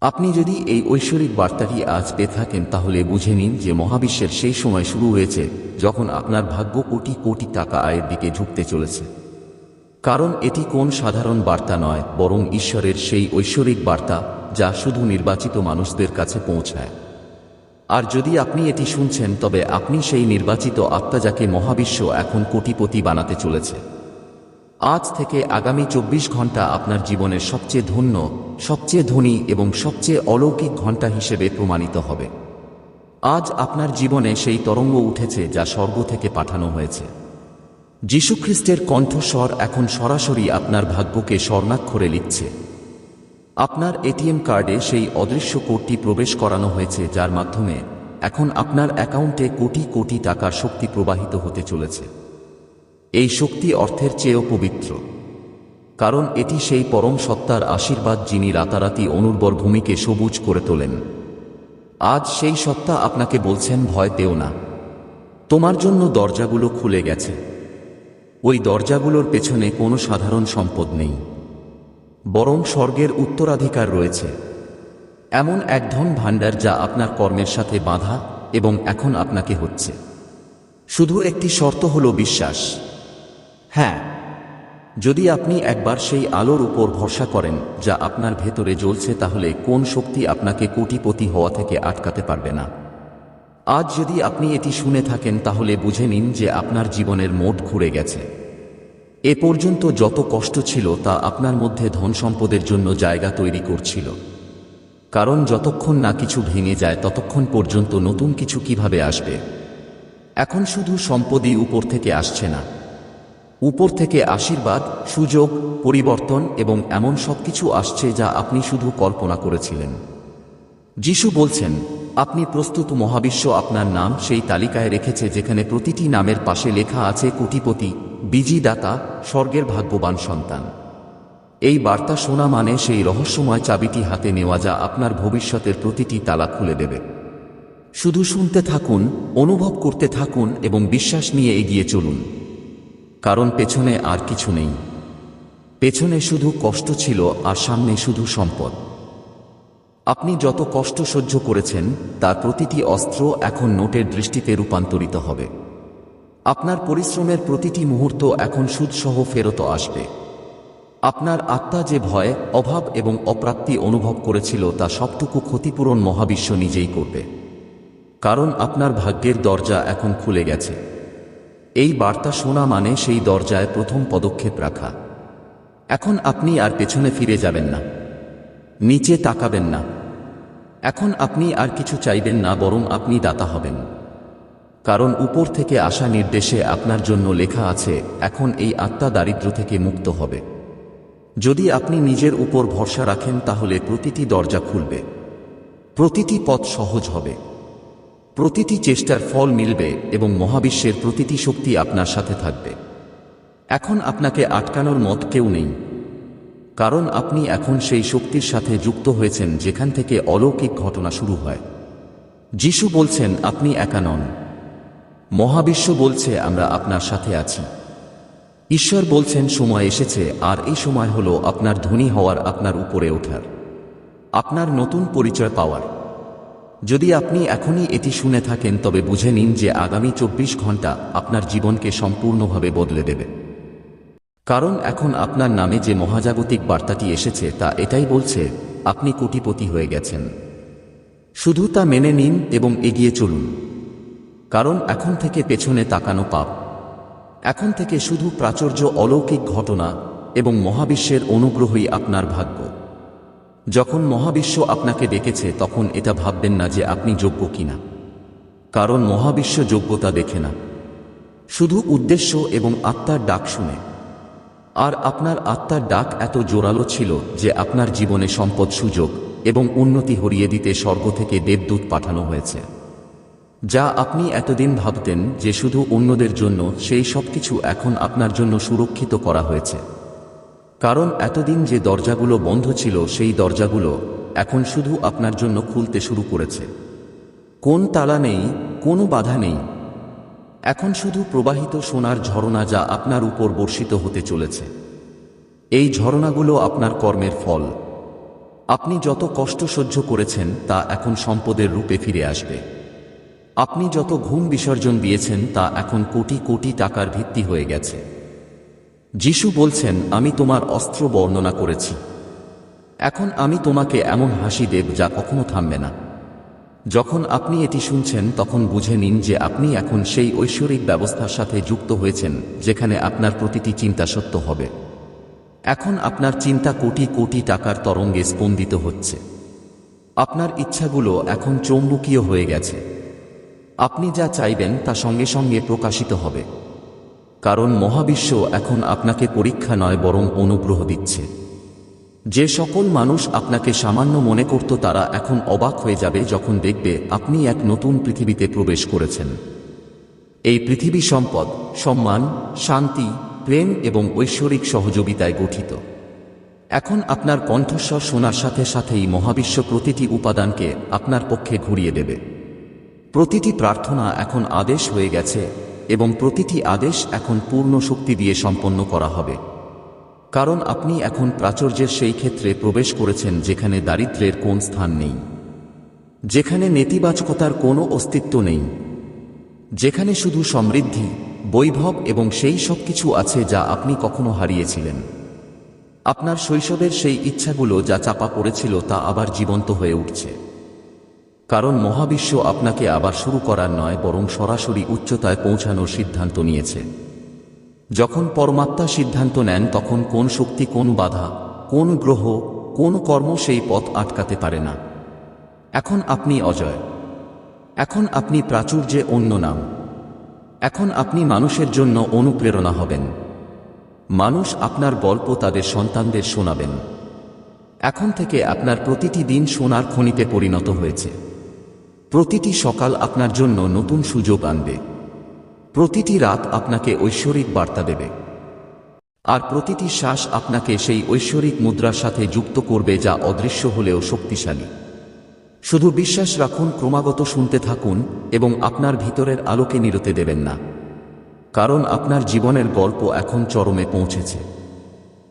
আপনি যদি এই ঐশ্বরিক বার্তাটি আজ পেয়ে থাকেন, তাহলে বুঝে নিন যে মহাবিশ্বের সেই সময় শুরু হয়েছে, যখন আপনার ভাগ্য কোটি কোটি টাকা আয়ের দিকে ঝুঁকতে চলেছে। কারণ এটি কোন সাধারণ বার্তা নয়, বরং ঈশ্বরের সেই ঐশ্বরিক বার্তা, যা শুধু নির্বাচিত মানুষদের কাছে পৌঁছায়। আর যদি আপনি এটি শুনছেন, তবে আপনি সেই নির্বাচিত আত্মা যাকে মহাবিশ্ব এখন কোটিপতি বানাতে চলেছে। আজ থেকে আগামী চব্বিশ ঘণ্টা আপনার জীবনের সবচেয়ে ধন্য, সবচেয়ে ধনী এবং সবচেয়ে অলৌকিক ঘণ্টা হিসেবে প্রমাণিত হবে। আজ আপনার জীবনে সেই তরঙ্গ উঠেছে যা স্বর্গ থেকে পাঠানো হয়েছে। যীশুখ্রিস্টের কণ্ঠস্বর এখন সরাসরি আপনার ভাগ্যকে স্বর্ণাক্ষরে লিখছে। আপনার এটিএম কার্ডে সেই অদৃশ্য কোডটি প্রবেশ করানো হয়েছে যার মাধ্যমে এখন আপনার অ্যাকাউন্টে কোটি কোটি টাকার শক্তি প্রবাহিত হতে চলেছে। এই শক্তি অর্থের চেয়েও পবিত্র। কারণ এটি সেই পরম সত্তার আশীর্বাদ যিনি রাতারাতি অনুর্বর ভূমিকে সবুজ করে তোলেন। আজ সেই সত্তা আপনাকে বলছেন, ভয় পেও না। তোমার জন্য দরজাগুলো খুলে গেছে। ওই দরজাগুলোর পেছনে কোনো সাধারণ সম্পদ নেই। বরং স্বর্গের উত্তরাধিকার রয়েছে। এমন এক ধন ভাণ্ডার যা আপনার কর্মের সাথে বাঁধা এবং এখন আপনাকে হচ্ছে। শুধু একটি শর্ত হল বিশ্বাস। হ্যাঁ যদি আপনি একবার সেই আলোর উপর ভরসা করেন যা আপনার ভেতরে জ্বলছে, তাহলে কোন শক্তি আপনাকে কোটিপতি হওয়া থেকে আটকাতে পারবে না। আজ যদি আপনি এটি শুনে থাকেন, তাহলে বুঝে নিন যে আপনার জীবনের মোট ঘুরে গেছে। এ পর্যন্ত যত কষ্ট ছিল, তা আপনার মধ্যে ধন সম্পদের জন্য জায়গা তৈরি করছিল। কারণ যতক্ষণ না কিছু ভেঙে যায়, ততক্ষণ পর্যন্ত নতুন কিছু কীভাবে আসবে? এখন শুধু সম্পদই উপর থেকে আসছে না। উপর থেকে আশীর্বাদ, সুযোগ, পরিবর্তন এবং এমন সব কিছু আসছে যা আপনি শুধু কল্পনা করেছিলেন। যিশু বলছেন, আপনি প্রস্তুত মহাবিশ্ব আপনার নাম সেই তালিকায় রেখেছে যেখানে প্রতিটি নামের পাশে লেখা আছে কোটিপতি, বিজিদাতা, স্বর্গের ভাগ্যবান সন্তান। এই বার্তা শোনা মানে সেই রহস্যময় চাবিটি হাতে নেওয়া যা আপনার ভবিষ্যতের প্রতিটি তালা খুলে দেবে। শুধু শুনতে থাকুন, অনুভব করতে থাকুন এবং বিশ্বাস নিয়ে এগিয়ে চলুন। কারণ পেছনে আর কিছু নেই। পেছনে শুধু কষ্ট ছিল আর সামনে শুধু সম্পদ। আপনি যত কষ্ট সহ্য করেছেন, তার প্রতিটি অস্ত্র এখন নোটের দৃষ্টিতে রূপান্তরিত হবে। আপনার পরিশ্রমের প্রতিটি মুহূর্ত এখন সুদসহ ফেরত আসবে। আপনার আত্মা যে ভয়, অভাব এবং অপ্রাপ্তি অনুভব করেছিল, তা সবটুকু ক্ষতিপূরণ মহাবিশ্ব নিজেই করবে। কারণ আপনার ভাগ্যের দরজা এখন খুলে গেছে। এই বার্তা শোনা মানে সেই দরজায় প্রথম পদক্ষেপ রাখা। এখন আপনি আর পেছনে ফিরে যাবেন না। নিচে তাকাবেন না। এখন আপনি আর কিছু চাইবেন না, বরং আপনি দাতা হবেন। কারণ উপর থেকে আসা নির্দেশে আপনার জন্য লেখা আছে, এখন এই আত্মা দারিদ্র থেকে মুক্ত হবে। যদি আপনি নিজের উপর ভরসা রাখেন, তাহলে প্রতিটি দরজা খুলবে। প্রতিটি পথ সহজ হবে। প্রতিটি চেষ্টার ফল মিলবে এবং মহাবিশ্বের প্রতিটি শক্তি আপনার সাথে থাকবে। এখন আপনাকে আটকানোর মত কেউ নেই। কারণ আপনি এখন সেই শক্তির সাথে যুক্ত হয়েছেন যেখান থেকে অলৌকিক ঘটনা শুরু হয়। যিশু বলছেন, আপনি একা নন। মহাবিশ্ব বলছে, আমরা আপনার সাথে আছি। ঈশ্বর বলছেন, সময় এসেছে, আর এই সময় হল আপনার ধনী হওয়ার আপনার উপরে ওঠার। আপনার নতুন পরিচয় পাওয়ার। যদি আপনি এখনই এটি শুনে থাকেন, তবে বুঝে নিন যে আগামী চব্বিশ ঘণ্টা আপনার জীবনকে সম্পূর্ণভাবে বদলে দেবে। কারণ এখন আপনার নামে যে মহাজাগতিক বার্তাটি এসেছে, তা এটাই বলছে, আপনি কোটিপতি হয়ে গেছেন। শুধু তা মেনে নিন এবং এগিয়ে চলুন। কারণ এখন থেকে পেছনে তাকানো পাপ। এখন থেকে শুধু প্রাচুর্য অলৌকিক ঘটনা এবং মহাবিশ্বের অনুগ্রহই আপনার ভাগ্য। যখন মহাবিশ্ব আপনাকে ডেকেছে তখন এটা ভাববেন না যে আপনি যোগ্য কিনা। কারণ মহাবিশ্ব যোগ্যতা দেখে না। শুধু উদ্দেশ্য এবং আত্মার ডাক শুনে। আর আপনার আত্মার ডাক এত জোরালো ছিল যে আপনার জীবনে সম্পদ সুযোগ এবং উন্নতি হরিয়ে দিতে স্বর্গ থেকে দেবদূত পাঠানো হয়েছে। যা আপনি এতদিন ভাবতেন যে শুধু অন্যদের জন্য, সেই সব কিছু এখন আপনার জন্য সুরক্ষিত করা হয়েছে। কারণ এতদিন যে দরজাগুলো বন্ধ ছিল, সেই দরজাগুলো এখন শুধু আপনার জন্য খুলতে শুরু করেছে। কোন তালা নেই, কোনো বাধা নেই। এখন শুধু প্রবাহিত সোনার ঝরনা যা আপনার উপর বর্ষিত হতে চলেছে। এই ঝরনাগুলো আপনার কর্মের ফল। আপনি যত কষ্ট সহ্য করেছেন, তা এখন সম্পদের রূপে ফিরে আসবে। আপনি যত ঘুম বিসর্জন দিয়েছেন, তা এখন কোটি কোটি টাকার ভিত্তি হয়ে গেছে। যিশু বলছেন, আমি তোমার অস্ত্র বর্ণনা করেছি। এখন আমি তোমাকে এমন হাসি দেব যা কখনো থামবে না। যখন আপনি এটি শুনছেন, তখন বুঝে নিন যে আপনি এখন সেই ঐশ্বরিক ব্যবস্থার সাথে যুক্ত হয়েছেন, যেখানে আপনার প্রতিটি চিন্তা সত্য হবে। এখন আপনার চিন্তা কোটি কোটি টাকার তরঙ্গে স্পন্দিত হচ্ছে। আপনার ইচ্ছাগুলো এখন চৌম্বকীয় হয়ে গেছে। আপনি যা চাইবেন, তা সঙ্গে সঙ্গে প্রকাশিত হবে। কারণ মহাবিশ্ব এখন আপনাকে পরীক্ষা নয় বরং অনুগ্রহ দিচ্ছে। যে সকল মানুষ আপনাকে সামান্য মনে করত তারা এখন অবাক হয়ে যাবে যখন দেখবে আপনি এক নতুন পৃথিবীতে প্রবেশ করেছেন। এই পৃথিবী সম্পদ, সম্মান, শান্তি, প্রেম এবং ঐশ্বরিক সহযোগিতায় গঠিত। এখন আপনার কণ্ঠস্বর শোনার সাথে সাথেই মহাবিশ্ব প্রতিটি উপাদানকে আপনার পক্ষে ঘুরিয়ে দেবে। প্রতিটি প্রার্থনা এখন আদেশ হয়ে গেছে এবং প্রতিটি আদেশ এখন পূর্ণ শক্তি দিয়ে সম্পন্ন করা হবে। কারণ আপনি এখন প্রাচুর্যের সেই ক্ষেত্রে প্রবেশ করেছেন যেখানে দারিদ্র্যের কোন স্থান নেই। যেখানে নেতিবাচকতার কোনো অস্তিত্ব নেই। যেখানে শুধু সমৃদ্ধি, বৈভব এবং সেই সব কিছু আছে যা আপনি কখনো হারিয়েছিলেন। আপনার শৈশবের সেই ইচ্ছাগুলো যা চাপা পড়েছিল তা আবার জীবন্ত হয়ে উঠছে। কারণ মহাবিশ্ব আপনাকে আবার শুরু করার নয়, বরং সরাসরি উচ্চতায় পৌঁছানোর সিদ্ধান্ত নিয়েছে। যখন পরমাত্মা সিদ্ধান্ত নেন, তখন কোন শক্তি কোন বাধা, কোন গ্রহ, কোন কর্ম সেই পথ আটকাতে পারে না। এখন আপনি অজয়। এখন আপনি প্রাচুর্যে অন্য নাম। এখন আপনি মানুষের জন্য অনুপ্রেরণা হবেন। মানুষ আপনার গল্প তাদের সন্তানদের শোনাবেন। এখন থেকে আপনার প্রতিটি দিন সোনার খনিতে পরিণত হয়েছে। প্রতিটি সকাল আপনার জন্য নতুন সুযোগ আনবে। প্রতিটি রাত আপনাকে ঐশ্বরিক বার্তা দেবে। আর প্রতিটি শ্বাস আপনাকে সেই ঐশ্বরিক মুদ্রার সাথে যুক্ত করবে যা অদৃশ্য হলেও শক্তিশালী। শুধু বিশ্বাস রাখুন, ক্রমাগত শুনতে থাকুন এবং আপনার ভিতরের আলোকে নিরতে দেবেন না। কারণ আপনার জীবনের গল্প এখন চরমে পৌঁছেছে।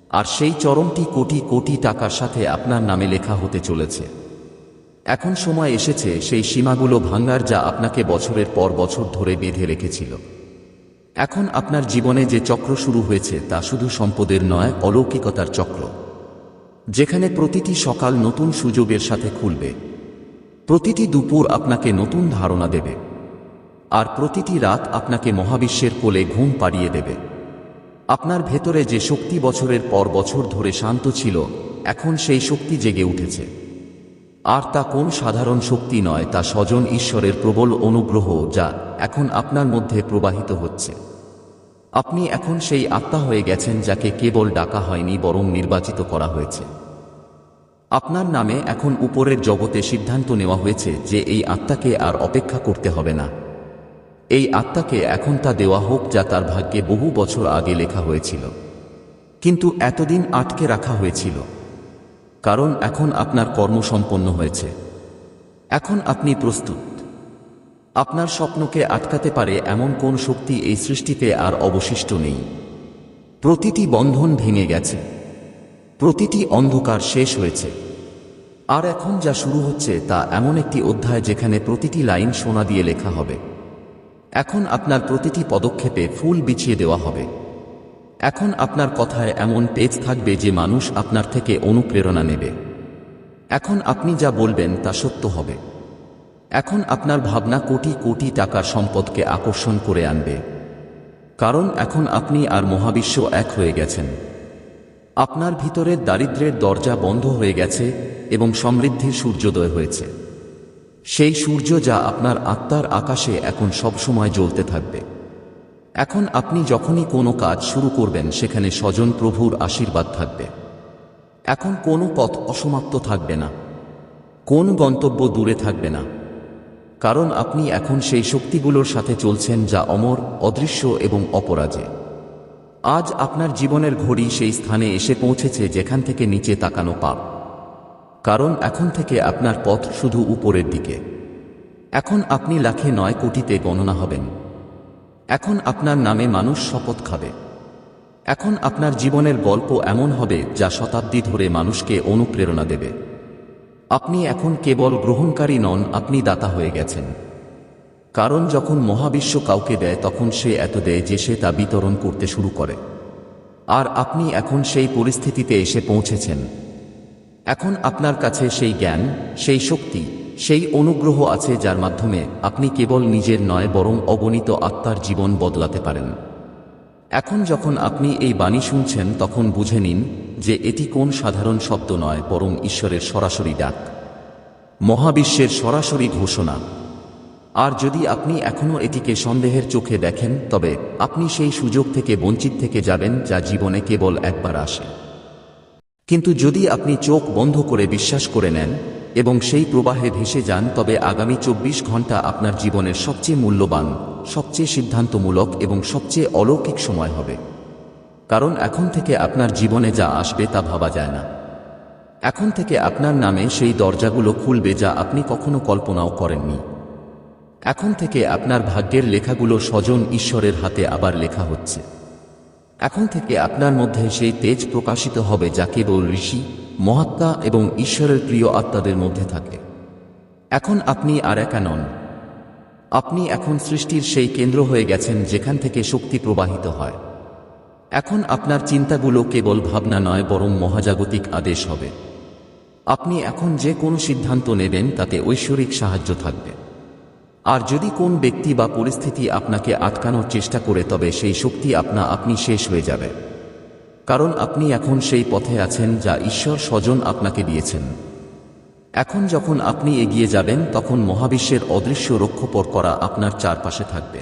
আর সেই চরমটি কোটি কোটি টাকার সাথে আপনার নামে লেখা হতে চলেছে। এখন সময় এসেছে সেই সীমাগুলো ভাঙার যা আপনাকে বছরের পর বছর ধরে বেঁধে রেখেছিল। এখন আপনার জীবনে যে চক্র শুরু হয়েছে তা শুধু সম্পদের নয়, অলৌকিকতার চক্র। যেখানে প্রতিটি সকাল নতুন সুযোগের সাথে খুলবে। প্রতিটি দুপুর আপনাকে নতুন ধারণা দেবে। আর প্রতিটি রাত আপনাকে মহাবিশ্বের কোলে ঘুম পাড়িয়ে দেবে। আপনার ভেতরে যে শক্তি বছরের পর বছর ধরে শান্ত ছিল, এখন সেই শক্তি জেগে উঠেছে। আর তা কোন সাধারণ শক্তি নয়, তা স্বজন ঈশ্বরের প্রবল অনুগ্রহ যা এখন আপনার মধ্যে প্রবাহিত হচ্ছে। আপনি এখন সেই আত্মা হয়ে গেছেন যাকে কেবল ডাকা হয়নি, বরং নির্বাচিত করা হয়েছে। আপনার নামে এখন উপরের জগতে সিদ্ধান্ত নেওয়া হয়েছে যে এই আত্মাকে আর অপেক্ষা করতে হবে না। এই আত্মাকে এখন তা দেওয়া হোক যা তার ভাগ্যে বহু বছর আগে লেখা হয়েছিল। কিন্তু এতদিন আটকে রাখা হয়েছিল। কারণ এখন আপনার কর্ম সম্পন্ন হয়েছে। এখন আপনি প্রস্তুত। আপনার স্বপ্নকে আটকাতে পারে এমন কোন শক্তি এই সৃষ্টিতে আর অবশিষ্ট নেই। প্রতিটি বন্ধন ভেঙে গেছে। প্রতিটি অন্ধকার শেষ হয়েছে। আর এখন যা শুরু হচ্ছে তা এমন একটি অধ্যায় যেখানে প্রতিটি লাইন সোনা দিয়ে লেখা হবে। এখন আপনার প্রতিটি পদক্ষেপে ফুল বিছিয়ে দেওয়া হবে। এখন আপনার কথায় এমন পেজ থাকবে যে মানুষ আপনার থেকে অনুপ্রেরণা নেবে। এখন আপনি যা বলবেন তা সত্য হবে। এখন আপনার ভাবনা কোটি কোটি টাকার সম্পদকে আকর্ষণ করে আনবে। কারণ এখন আপনি আর মহাবিশ্ব এক হয়ে গেছেন। আপনার ভিতরের দারিদ্র্যের দরজা বন্ধ হয়ে গেছে এবং সমৃদ্ধির সূর্যোদয় হয়েছে। সেই সূর্য যা আপনার আত্মার আকাশে এখন সবসময় জ্বলতে থাকবে। এখন আপনি যখনই কোনো কাজ শুরু করবেন, সেখানে স্বজন প্রভুর আশীর্বাদ থাকবে। এখন কোনো পথ অসমাপ্ত থাকবে না। কোন গন্তব্য দূরে থাকবে না। কারণ আপনি এখন সেই শক্তিগুলোর সাথে চলছেন যা অমর, অদৃশ্য এবং অপরাজে। আজ আপনার জীবনের ঘড়ি সেই স্থানে এসে পৌঁছেছে যেখান থেকে নিচে তাকানো পাপ। কারণ এখন থেকে আপনার পথ শুধু উপরের দিকে। এখন আপনি লাখে নয় কোটিতে গণনা হবেন। এখন আপনার নামে মানুষ শপথ খাবে। এখন আপনার জীবনের গল্প এমন হবে যা শতাব্দী ধরে মানুষকে অনুপ্রেরণা দেবে। আপনি এখন কেবল গ্রহণকারী নন, আপনি দাতা হয়ে গেছেন। কারণ যখন মহাবিশ্ব কাউকে দেয়, তখন সে এত দেয় যে সে তা বিতরণ করতে শুরু করে। আর আপনি এখন সেই পরিস্থিতিতে এসে পৌঁছেছেন। এখন আপনার কাছে সেই জ্ঞান, সেই শক্তি সেই অনুগ্রহ আছে যার মাধ্যমে আপনি কেবল নিজের নয়, বরং অগণিত আত্মার জীবন বদলাতে পারেন। এখন যখন আপনি এই বাণী শুনছেন, তখন বুঝে নিন যে এটি কোন সাধারণ শব্দ নয়, বরং ঈশ্বরের সরাসরি ডাক। মহাবিশ্বের সরাসরি ঘোষণা। আর যদি আপনি এখনও এটিকে সন্দেহের চোখে দেখেন, তবে আপনি সেই সুযোগ থেকে বঞ্চিত থেকে যাবেন, যা জীবনে কেবল একবার আসে। কিন্তু যদি আপনি চোখ বন্ধ করে বিশ্বাস করে নেন এবং সেই প্রবাহে ভেসে যান, তবে আগামী চব্বিশ ঘণ্টা আপনার জীবনের সবচেয়ে মূল্যবান, সবচেয়ে সিদ্ধান্তমূলক এবং সবচেয়ে অলৌকিক সময় হবে। কারণ এখন থেকে আপনার জীবনে যা আসবে তা ভাবা যায় না। এখন থেকে আপনার নামে সেই দরজাগুলো খুলবে যা আপনি কখনো কল্পনাও করেননি। এখন থেকে আপনার ভাগ্যের লেখাগুলো স্বজন ঈশ্বরের হাতে আবার লেখা হচ্ছে। এখন থেকে আপনার মধ্যে সেই তেজ প্রকাশিত হবে যা কেবল ঋষি মহাত্মা এবং ঈশ্বরের প্রিয় আত্মাদের মধ্যে থাকে। এখন আপনি আর একা নন। আপনি এখন সৃষ্টির সেই কেন্দ্র হয়ে গেছেন যেখান থেকে শক্তি প্রবাহিত হয়। এখন আপনার চিন্তাগুলো কেবল ভাবনা নয়, বরং মহাজাগতিক আদেশ হবে। আপনি এখন যে কোনো সিদ্ধান্ত নেবেন, তাতে ঐশ্বরিক সাহায্য থাকবে। আর যদি কোন ব্যক্তি বা পরিস্থিতি আপনাকে আটকানোর চেষ্টা করে, তবে সেই শক্তি আপনা আপনি শেষ হয়ে যাবে। কারণ আপনি এখন সেই পথে আছেন যা ঈশ্বর স্বজন আপনাকে দিয়েছেন। এখন যখন আপনি এগিয়ে যাবেন, তখন মহাবিশ্বের অদৃশ্য রক্ষপর করা আপনার চারপাশে থাকবে।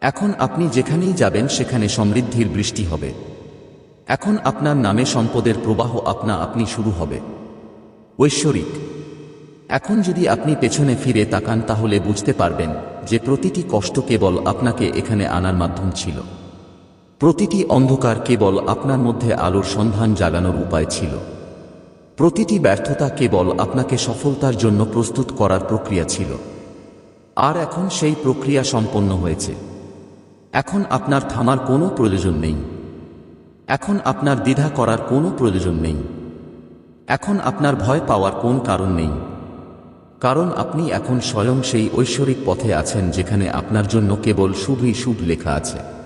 এখন আপনি যেখানেই যাবেন, সেখানে সমৃদ্ধির বৃষ্টি হবে। এখন আপনার নামে সম্পদের প্রবাহ আপনা আপনি শুরু হবে। ঐশ্বরিক। এখন যদি আপনি পেছনে ফিরে তাকান, তাহলে বুঝতে পারবেন যে প্রতিটি কষ্ট কেবল আপনাকে এখানে আনার মাধ্যম ছিল। প্রতিটি অন্ধকার কেবল আপনার মধ্যে আলোর সন্ধান জাগানোর উপায় ছিল। প্রতিটি ব্যর্থতা কেবল আপনাকে সফলতার জন্য প্রস্তুত করার প্রক্রিয়া ছিল। আর এখন সেই প্রক্রিয়া সম্পন্ন হয়েছে। এখন আপনার থামার কোনো প্রয়োজন নেই। এখন আপনার দ্বিধা করার কোনো প্রয়োজন নেই। এখন আপনার ভয় পাওয়ার কোন কারণ নেই। কারণ আপনি এখন স্বয়ং সেই ঐশ্বরিক পথে আছেন যেখানে আপনার জন্য কেবল শুভই শুভ লেখা আছে।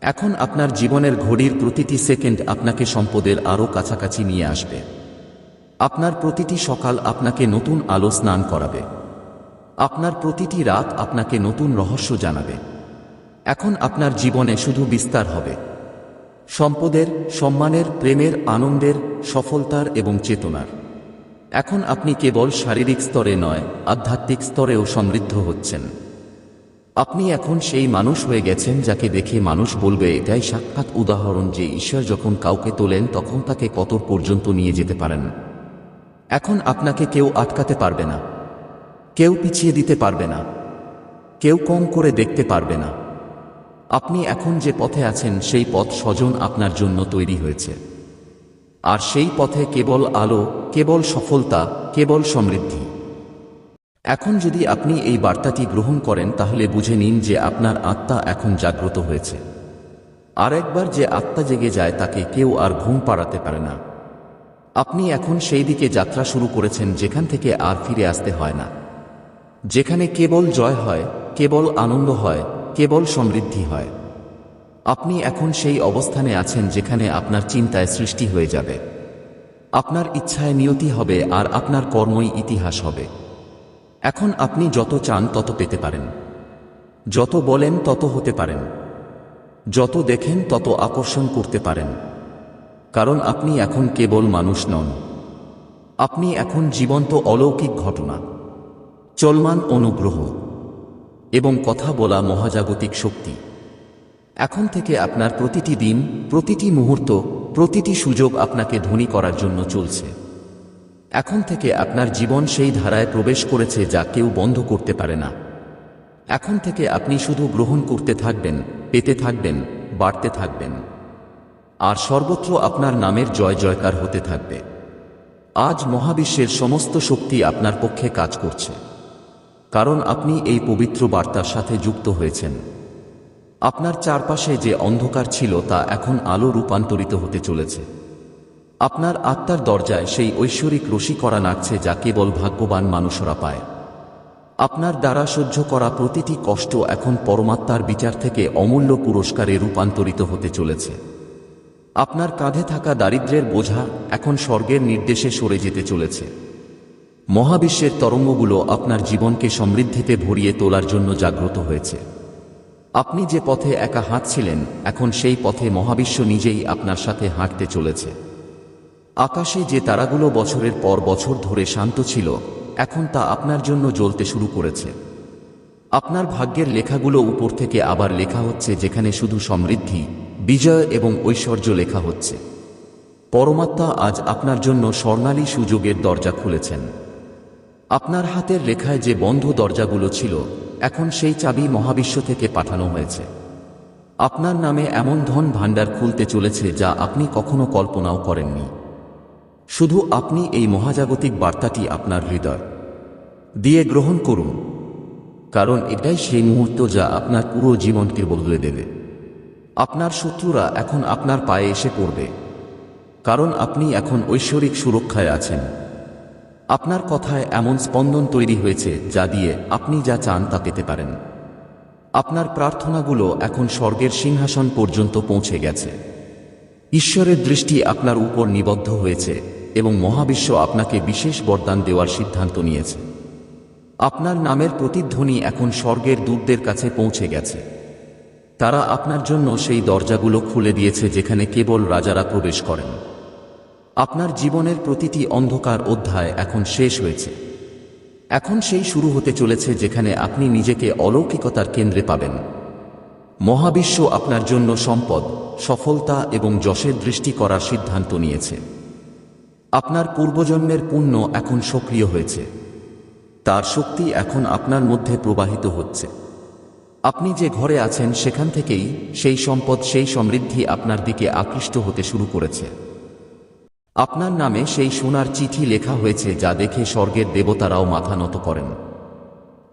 এখন আপনার জীবনের ঘড়ির প্রতিটি সেকেন্ড আপনাকে সম্পদের আরও কাছাকাছি নিয়ে আসবে। আপনার প্রতিটি সকাল আপনাকে নতুন আলো স্নান করাবে। আপনার প্রতিটি রাত আপনাকে নতুন রহস্য জানাবে। এখন আপনার জীবনে শুধু বিস্তার হবে। সম্পদের, সম্মানের, প্রেমের, আনন্দের, সফলতার এবং চেতনার। এখন আপনি কেবল শারীরিক স্তরে নয়, আধ্যাত্মিক স্তরেও সমৃদ্ধ হচ্ছেন। আপনি এখন সেই মানুষ হয়ে গেছেন যাকে দেখে মানুষ বলবে, এটাই সাক্ষাৎ উদাহরণ যে ঈশ্বর যখন কাউকে তোলেন, তখন তাকে কত পর্যন্ত নিয়ে যেতে পারেন। এখন আপনাকে কেউ আটকাতে পারবে না। কেউ পিছিয়ে দিতে পারবে না। কেউ কম করে দেখতে পারবে না। আপনি এখন যে পথে আছেন, সেই পথ স্বজন আপনার জন্য তৈরি হয়েছে। আর সেই পথে কেবল আলো, কেবল সফলতা, কেবল সমৃদ্ধি। এখন যদি আপনি এই বার্তাটি গ্রহণ করেন, তাহলে বুঝে নিন যে আপনার আত্মা এখন জাগ্রত হয়েছে। আর একবার যে আত্মা জেগে যায়, তাকে কেউ আর ঘুম পাড়াতে পারে না। আপনি এখন সেই দিকে যাত্রা শুরু করেছেন, যেখান থেকে আর ফিরে আসতে হয় না। যেখানে কেবল জয় হয়, কেবল আনন্দ হয়, কেবল সমৃদ্ধি হয়। আপনি এখন সেই অবস্থানে আছেন, যেখানে আপনার চিন্তায় সৃষ্টি হয়ে যাবে। আপনার ইচ্ছায় নিয়তি হবে, আর আপনার কর্মই ইতিহাস হবে। এখন আপনি যত চান তত পেতে পারেন। যত বলেন তত হতে পারেন। যত দেখেন তত আকর্ষণ করতে পারেন। কারণ আপনি এখন কেবল মানুষ নন। আপনি এখন জীবন্ত অলৌকিক ঘটনা। চলমান অনুগ্রহ। এবং কথা বলা মহাজাগতিক শক্তি। এখন থেকে আপনার প্রতিটি দিন, প্রতিটি মুহূর্ত, প্রতিটি সুযোগ আপনাকে ধনী করার জন্য চলছে। এখন থেকে আপনার জীবন সেই ধারায় প্রবেশ করেছে যা কেউ বন্ধ করতে পারে না। এখন থেকে আপনি শুধু গ্রহণ করতে থাকবেন, পেতে থাকবেন, বাড়তে থাকবেন। আর সর্বত্র আপনার নামের জয় জয়কার হতে থাকবে। আজ মহাবিশ্বের সমস্ত শক্তি আপনার পক্ষে কাজ করছে। কারণ আপনি এই পবিত্র বার্তার সাথে যুক্ত হয়েছেন। আপনার চারপাশে যে অন্ধকার ছিল তা এখন আলো রূপান্তরিত হতে চলেছে। আপনার আত্মার দরজায় সেই ঐশ্বরিক রসিকরা নাচছে যা কেবল ভাগ্যবান মানুষরা পায়। আপনার দ্বারা সহ্য করা প্রতিটি কষ্ট এখন পরমাত্মার বিচার থেকে অমূল্য পুরস্কারে রূপান্তরিত হতে চলেছে। আপনার কাঁধে থাকা দারিদ্র্যের বোঝা এখন স্বর্গের নির্দেশে সরে যেতে চলেছে। মহাবিশ্বের তরঙ্গগুলো আপনার জীবনকে সমৃদ্ধিতে ভরিয়ে তোলার জন্য জাগ্রত হয়েছে। আপনি যে পথে একা হাঁটছিলেন, এখন সেই পথে মহাবিশ্ব নিজেই আপনার সাথে হাঁটতে চলেছে। আকাশে যে তারাগুলো বছরের পর বছর ধরে শান্ত ছিল, এখন তা আপনার জন্য জ্বলতে শুরু করেছে। আপনার ভাগ্যের লেখাগুলো উপর থেকে আবার লেখা হচ্ছে, যেখানে শুধু সমৃদ্ধি, বিজয় এবং ঐশ্বর্য লেখা হচ্ছে। পরমাত্মা আজ আপনার জন্য স্বর্ণালী সুযোগের দরজা খুলেছেন। আপনার হাতের লেখায় যে বন্ধ দরজাগুলো ছিল, এখন সেই চাবি মহাবিশ্ব থেকে পাঠানো হয়েছে। আপনার নামে এমন ধন ভাণ্ডার খুলতে চলেছে যা আপনি কখনো কল্পনাও করেননি। শুধু আপনি এই মহাজাগতিক বার্তাটি আপনার হৃদয় দিয়ে গ্রহণ করুন, কারণ এটাই সেই মুহূর্ত যা আপনার পুরো জীবনকে বদলে দেবে। আপনার শত্রুরা এখন আপনার পায়ে এসে পড়বে, কারণ আপনি এখন ঐশ্বরিক সুরক্ষায় আছেন। আপনার কথায় এমন স্পন্দন তৈরি হয়েছে যা দিয়ে আপনি যা চান তা পেতে পারেন। আপনার প্রার্থনাগুলো এখন স্বর্গের সিংহাসন পর্যন্ত পৌঁছে গেছে। ঈশ্বরের দৃষ্টি আপনার উপর নিবদ্ধ হয়েছে। এবং মহাবিশ্ব আপনাকে বিশেষ বরদান দেওয়ার সিদ্ধান্ত নিয়েছে। আপনার নামের প্রতিধ্বনি এখন স্বর্গের দূতদের কাছে পৌঁছে গেছে। তারা আপনার জন্য সেই দরজাগুলো খুলে দিয়েছে যেখানে কেবল রাজারা প্রবেশ করেন। আপনার জীবনের প্রতিটি অন্ধকার অধ্যায় এখন শেষ হয়েছে। এখন সেই শুরু হতে চলেছে যেখানে আপনি নিজেকে অলৌকিকতার কেন্দ্রে পাবেন। মহাবিশ্ব আপনার জন্য সম্পদ, সফলতা এবং যশের দৃষ্টি করার সিদ্ধান্ত নিয়েছে। আপনার পূর্বজন্মের পুণ্য এখন সক্রিয় হয়েছে। তার শক্তি এখন আপনার মধ্যে প্রবাহিত হচ্ছে। আপনি যে ঘরে আছেন সেখান থেকেই সেই সম্পদ, সেই সমৃদ্ধি আপনার দিকে আকৃষ্ট হতে শুরু করেছে। আপনার নামে সেই সোনার চিঠি লেখা হয়েছে যা দেখে স্বর্গের দেবতারাও মাথা নত করেন।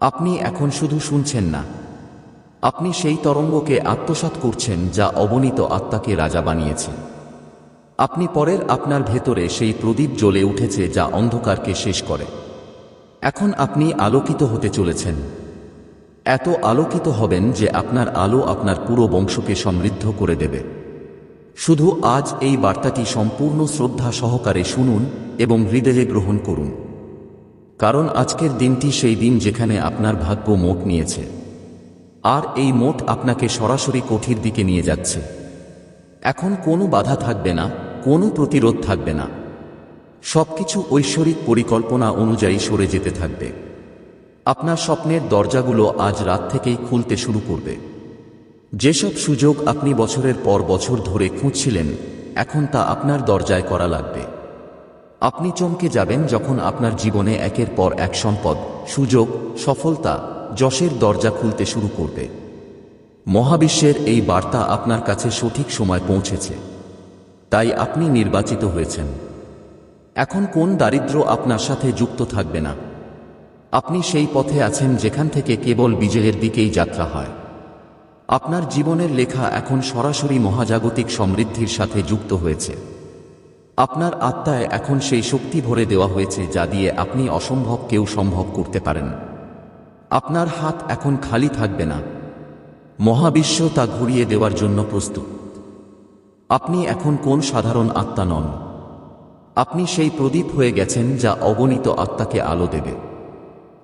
আপনি এখন শুধু শুনছেন না। আপনি সেই তরঙ্গকে আত্মসাৎ করছেন যা অবনীত আত্মাকে রাজা বানিয়েছে। আপনি পরের আপনার ভেতরে সেই প্রদীপ জ্বলে উঠেছে যা অন্ধকারকে শেষ করে। এখন আপনি আলোকিত হতে চলেছেন। এত আলোকিত হবেন যে আপনার আলো আপনার পুরো বংশকে সমৃদ্ধ করে দেবে। শুধু আজ এই বার্তাটি সম্পূর্ণ শ্রদ্ধা সহকারে শুনুন এবং হৃদয়ে গ্রহণ করুন। কারণ আজকের দিনটি সেই দিন যেখানে আপনার ভাগ্য মোট নিয়েছে। আর এই মোট আপনাকে সরাসরি কঠির দিকে নিয়ে যাচ্ছে। এখন কোনো বাধা থাকবে না, কোনো প্রতিরোধ থাকবে না। সবকিছু ঐশ্বরিক পরিকল্পনা অনুযায়ী সরে যেতে থাকবে। আপনার স্বপ্নের দরজাগুলো আজ রাত থেকেই খুলতে শুরু করবে। যেসব সুযোগ আপনি বছরের পর বছর ধরে খুঁজছিলেন, এখন তা আপনার দরজায় করা লাগবে। আপনি চমকে যাবেন যখন আপনার জীবনে একের পর এক সম্পদ, সুযোগ, সফলতা, যশের দরজা খুলতে শুরু করবে। মহাবিশ্বের এই বার্তা আপনার কাছে সঠিক সময় পৌঁছেছে। তাই আপনি নির্বাচিত হয়েছেন। এখন কোন দারিদ্র আপনার সাথে যুক্ত থাকবে না। আপনি সেই পথে আছেন যেখান থেকে কেবল বিজয়ের দিকেই যাত্রা হয়। আপনার জীবনের লেখা এখন সরাসরি মহাজাগতিক সমৃদ্ধির সাথে যুক্ত হয়েছে। আপনার আত্মায় এখন সেই শক্তি ভরে দেওয়া হয়েছে যা দিয়ে আপনি অসম্ভব কেউ সম্ভব করতে পারেন। আপনার হাত এখন খালি থাকবে না। মহাবিশ্ব তা ঘুরিয়ে দেওয়ার জন্য প্রস্তুত। আপনি এখন কোন সাধারণ আত্মা নন? আপনি সেই প্রদীপ হয়ে গেছেন যা অগণিত আত্মাকে আলো দেবে।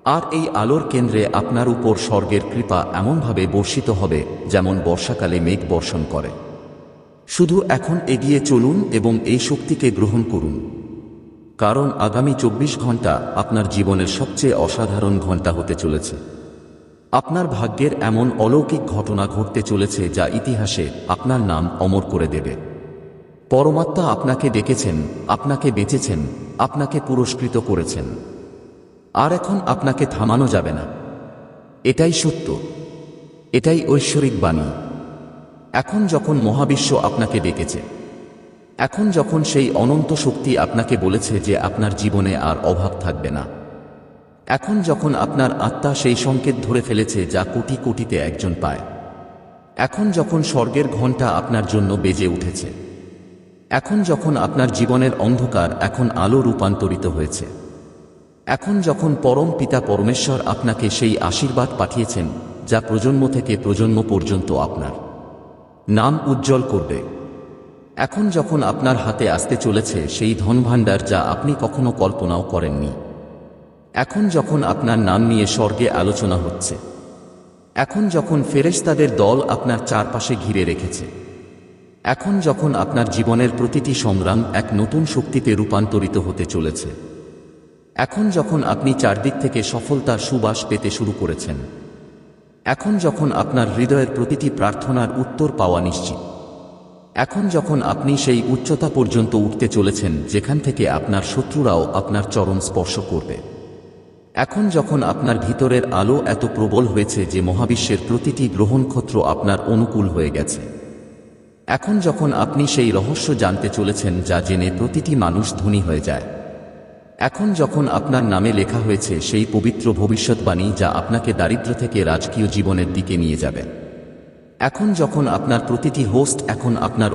আর এই আলোর কেন্দ্রে আপনার উপর স্বর্গের কৃপা এমনভাবে বর্ষিত হবে যেমন বর্ষাকালে মেঘ বর্ষণ করে। শুধু এখন এগিয়ে চলুন এবং এই শক্তিকে গ্রহণ করুন। কারণ আগামী চব্বিশ ঘণ্টা আপনার জীবনের সবচেয়ে অসাধারণ ঘণ্টা হতে চলেছে। আপনার ভাগ্যের এমন অলৌকিক ঘটনা ঘটতে চলেছে যা ইতিহাসে আপনার নাম অমর করে দেবে। পরমাত্মা আপনাকে ডেকেছেন, আপনাকে বেঁচেছেন, আপনাকে পুরস্কৃত করেছেন। আর এখন আপনাকে থামানো যাবে না। এটাই সত্য। এটাই ঐশ্বরিক বাণী। এখন যখন মহাবিশ্ব আপনাকে ডেকেছে, এখন যখন সেই অনন্ত শক্তি আপনাকে বলেছে যে আপনার জীবনে আর অভাব থাকবে না। এখন যখন আপনার আত্মা সেই সংকেত ধরে ফেলেছে যা কোটি কোটিতে একজন পায়, এখন যখন স্বর্গের ঘণ্টা আপনার জন্য বেজে উঠেছে, এখন যখন আপনার জীবনের অন্ধকার এখন আলো রূপান্তরিত হয়েছে, এখন যখন পরম পিতা পরমেশ্বর আপনাকে সেই আশীর্বাদ পাঠিয়েছেন যা প্রজন্ম থেকে প্রজন্ম পর্যন্ত আপনার নাম উজ্জ্বল করবে, এখন যখন আপনার হাতে আসতে চলেছে সেই ধনভাণ্ডার যা আপনি কখনো কল্পনাও করেননি। এখন যখন আপনার নাম নিয়ে স্বর্গে আলোচনা হচ্ছে, এখন যখন ফেরেশতাদের দল আপনার চারপাশে ঘিরে রেখেছে, এখন যখন আপনার জীবনের প্রতিটি সংগ্রাম এক নতুন শক্তিতে রূপান্তরিত হতে চলেছে, এখন যখন আপনি চারদিক থেকে সফলতার সুবাস পেতে শুরু করেছেন, এখন যখন আপনার হৃদয়ের প্রতিটি প্রার্থনার উত্তর পাওয়া নিশ্চিত, এখন যখন আপনি সেই উচ্চতা পর্যন্ত উঠতে চলেছেন যেখান থেকে আপনার শত্রুরাও আপনার চরণ স্পর্শ করবে। এখন যখন আপনার ভিতরের আলো এত প্রবল হয়েছে যে মহাবিশ্বের প্রতিটি গ্রহণক্ষত্র আপনার অনুকূল হয়ে গেছে। এখন যখন আপনি সেই রহস্য জানতে চলেছেন যা জেনে প্রতিটি মানুষ ধনী হয়ে যায়। এখন যখন আপনার নামে লেখা হয়েছে সেই পবিত্র ভবিষ্যৎবাণী যা আপনাকে দারিদ্র থেকে রাজকীয় জীবনের দিকে নিয়ে যাবে। এখন যখন আপনার প্রতিটি হোস্ট এখন আপনার